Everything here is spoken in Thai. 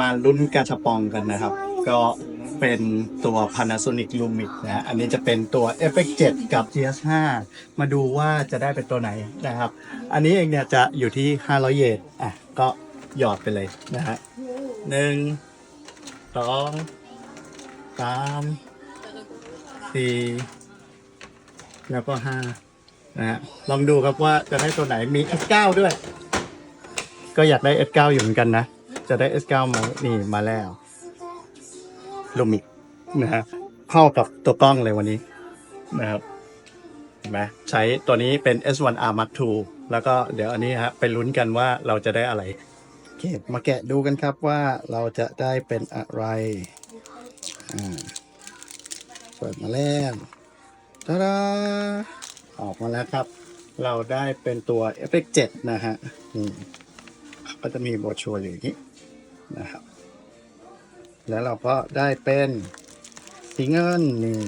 มาลุ้นกาชาปองกันนะครับ ก็เป็นตัว Panasonic Lumix นะฮะอันนี้จะเป็นตัว FX 7 กับ GS5 มาดูว่าจะได้เป็นตัวไหนนะครับ อันนี้เองเนี่ยจะอยู่ที่ 500 เยนอะก็หยอดไปเลยนะฮะหนึ่งสองสามสี่แล้วก็ห้านะฮะลองดูครับว่าจะได้ตัวไหนมี S9 ด้วย ก็อยากได้ S9 อยู่เหมือนกันนะ จะได้ S9 มานี่มาแล้วลูมิกนะฮะเข้ากับตัวกล้องเลยวันนี้นะครับเห็นไหมใช้ตัวนี้เป็น S1R Mark II แล้วก็เดี๋ยวอันนี้ฮะไปลุ้นกันว่าเราจะได้อะไรโอเคมาแกะดูกันครับว่าเราจะได้เป็นอะไรอ่าเปิดมาแล้วตาดาออกมาแล้วครับ เราได้เป็นตัว FX7 นะฮะนี่ ก็จะมีโบชัวร์อยู่อย่างนี้นะครับ แล้วเราก็ได้เป็นสีเงินนี่